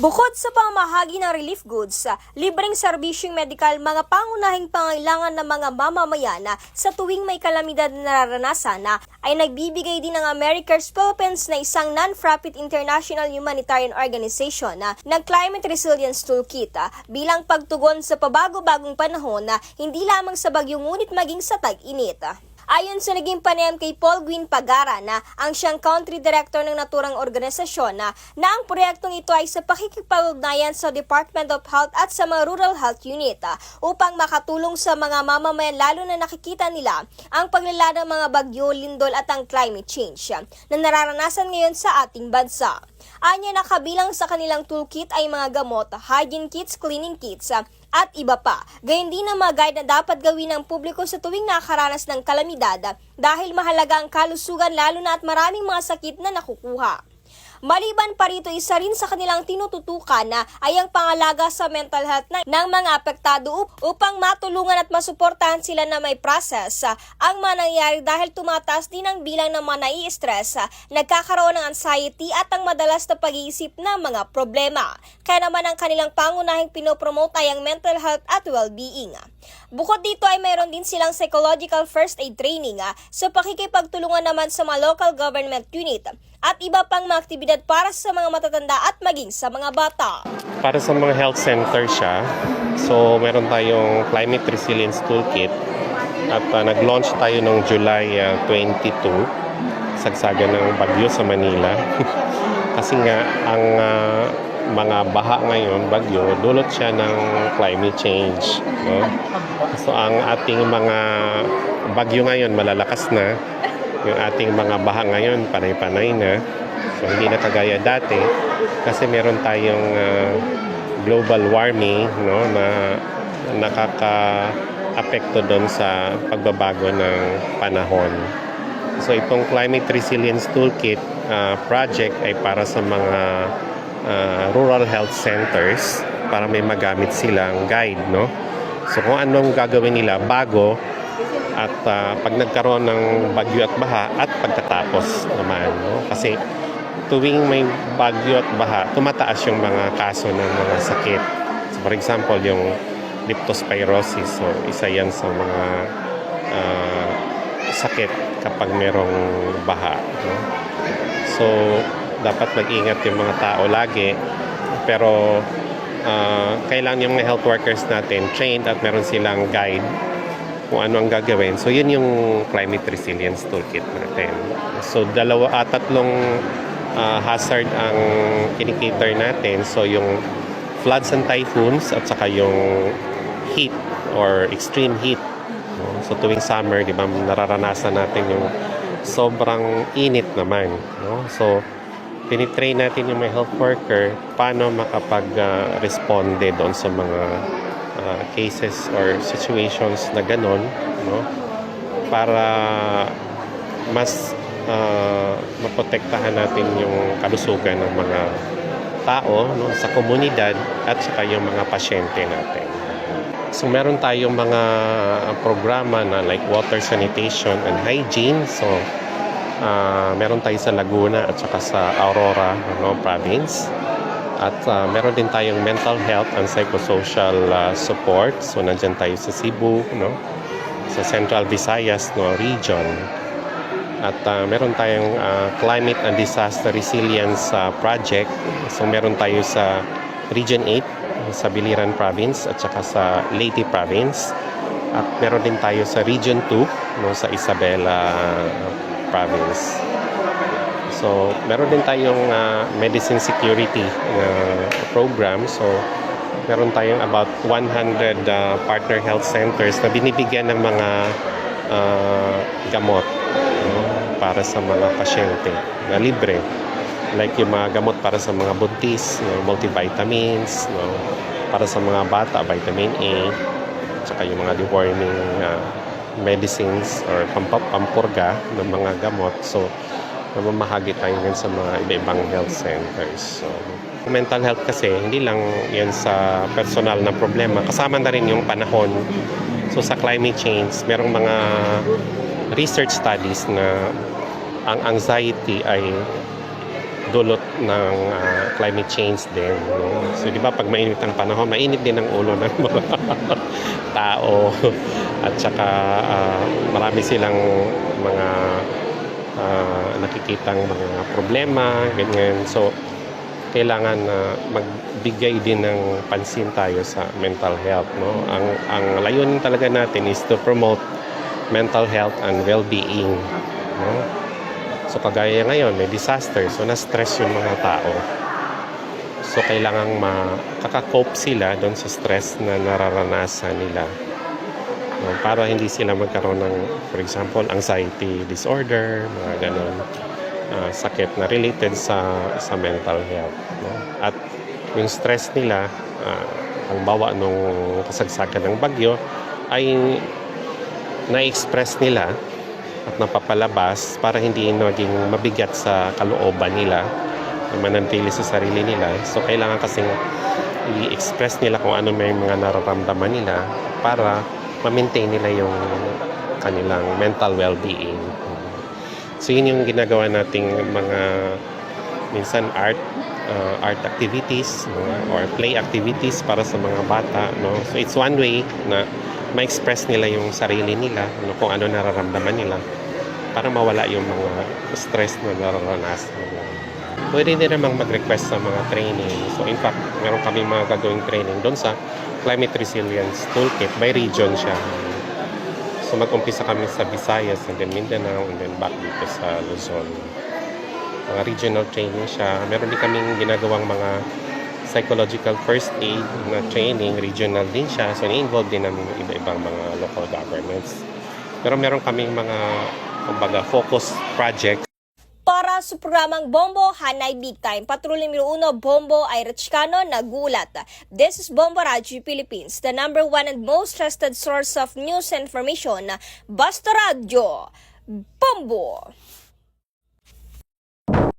Bukod sa pamahagi ng relief goods, libreng serbisyong medikal mga pangunahing pangailangan ng mga mamamayan na sa tuwing may kalamidad na nararanasan na ay nagbibigay din ng America's Philippines na isang non-profit international humanitarian organization ng Climate Resilience Toolkit ah, bilang pagtugon sa pabago-bagong panahon na hindi lamang sa bagyo ngunit maging sa tag-init. Ayon sa naging panayam kay Paul Gwyn Pagara na ang siyang country director ng naturang organisasyon na, na ang proyektong ito ay sa pakikipag-ugnayan sa Department of Health at sa mga Rural Health Unit ah, upang makatulong sa mga mamamayan lalo na nakikita nila ang paglala ng mga bagyo, lindol at ang climate change ah, na nararanasan ngayon sa ating bansa. Anya na kabilang sa kanilang toolkit ay mga gamot, hygiene kits, cleaning kits, ah, at iba pa. Gayun din ang mga guide na dapat gawin ng publiko sa tuwing nakakaranas ng kalamidad ah, dahil mahalaga ang kalusugan lalo na at maraming mga sakit na nakukuha. Maliban pa rito, isa rin sa kanilang tinututukan na ay ang pangalaga sa mental health na, ng mga apektado up- upang matulungan at masuportahan sila na may process ah, ang mga nangyayari dahil tumataas din ang bilang ng mga nai-stress, ah, nagkakaroon ng anxiety at ang madalas na pag-iisip ng mga problema. Kaya naman ang kanilang pangunahing pinopromote ay ang mental health at well-being. Bukod dito ay mayroon din silang psychological first aid training ah, sa pakikipagtulungan naman sa mga local government unit at iba pang mga aktibidad para sa mga matatanda at maging sa mga bata. Para sa mga health center siya. So, meron tayong Climate Resilience Toolkit. At ah, nag-launch tayo noong July ah, 22. Sagsaga ng bagyo sa Manila. Kasi nga, ang ah, mga baha ngayon, bagyo, dulot siya ng climate change. No? So, ang ating mga bagyo ngayon, malalakas na. Yung ating mga baha ngayon, panay-panay na. So, hindi na kagaya dati kasi meron tayong ah, global warming no na nakaka-apekto doon sa pagbabago ng panahon. So itong Climate Resilience Toolkit ah, project ay para sa mga ah, rural health centers para may magamit silang guide no. So kung anong gagawin nila bago at ah, pag nagkaroon ng bagyo at baha at pagkatapos naman no? Kasi tuwing may bagyo at baha tumataas yung mga kaso ng mga sakit. So for example yung leptospirosis. So isa yan sa mga ah, sakit kapag merong baha no? so dapat mag-ingat yung mga tao lagi. Pero ah, kailangan yung mga health workers natin trained at meron silang guide kung ano ang gagawin. So, yun yung climate resilience toolkit natin. So, dalawa at tatlong ah, hazard ang kinikater natin. So, yung floods and typhoons at saka yung heat or extreme heat. So, tuwing summer, di ba, nararanasan natin yung sobrang init naman. No? So, tinitrain natin yung mga health worker paano makapag-responde doon sa mga uh, cases or situations na ganon, no? Para mas uh, maprotektahan natin yung kalusugan ng mga tao no, sa komunidad at saka yung mga pasyente natin. So meron tayong mga programa na like water sanitation and hygiene. So uh, meron tayo sa Laguna at saka sa Aurora no, province. At uh, meron din tayong mental health and psychosocial uh, support. So nandyan tayo sa Cebu, no? sa Central Visayas no, region. At uh, meron tayong uh, climate and disaster resilience uh, project. So meron tayo sa Region 8 sa Biliran Province at saka sa Leyte Province. At meron din tayo sa Region 2 no, sa Isabela Province. So, meron din tayong ah, medicine security na program. So, meron tayong about 100 ah, partner health centers na binibigyan ng mga ah, gamot no, para sa mga pasyente na libre. Like yung mga gamot para sa mga buntis, no, multivitamins, no, para sa mga bata, vitamin A, tsaka yung mga deworming ah, medicines or pampap pampurga ng mga gamot. So, namamahagi tayo ngayon sa mga iba-ibang health centers. So, mental health kasi, hindi lang yan sa personal na problema. Kasama na rin yung panahon. So, sa climate change, merong mga research studies na ang anxiety ay dulot ng ah, climate change din. No? So di ba pag mainit ang panahon, mainit din ang ulo ng mga tao at saka ah, marami silang mga ah, nakikitang mga problema, ganyan. So kailangan na magbigay din ng pansin tayo sa mental health no? Ang ang layunin talaga natin is to promote mental health and well-being no? So kagaya ngayon may disaster. So na-stress yung mga tao. So kailangan makaka-cope sila doon sa stress na nararanasan nila no? para hindi sila magkaroon ng for example anxiety disorder mga ganon ah, sakit na related sa sa mental health no? at yung stress nila uh, ang bawa nung kasagsagan ng bagyo ay na-express nila at napapalabas para hindi maging mabigat sa kalooban nila na manantili sa sarili nila. So, kailangan kasing i-express nila kung ano may mga nararamdaman nila para ma-maintain nila yung kanilang mental well-being. So, yun yung ginagawa nating mga minsan art uh, art activities no? or play activities para sa mga bata no so it's one way na ma-express nila yung sarili nila ano kung ano nararamdaman nila para mawala yung mga stress na nararanasan nila. Pwede din namang mag-request sa mga training. So in fact, meron kami mga gagawing training doon sa Climate Resilience Toolkit. By region siya. So mag-umpisa kami sa Visayas and then Mindanao and then back dito sa Luzon mga regional training siya. Meron din kaming ginagawang mga psychological first aid na training, regional din siya. So, ni-involve din namin iba-ibang mga local governments. Pero meron kaming mga, kumbaga, focus project Para sa programang Bombo Hanay Big Time, Patrolya numero 1 Bombo ay Rechicano nagulat. This is Bombo Radio Philippines, the number one and most trusted source of news and information. Basta Radio, Bombo!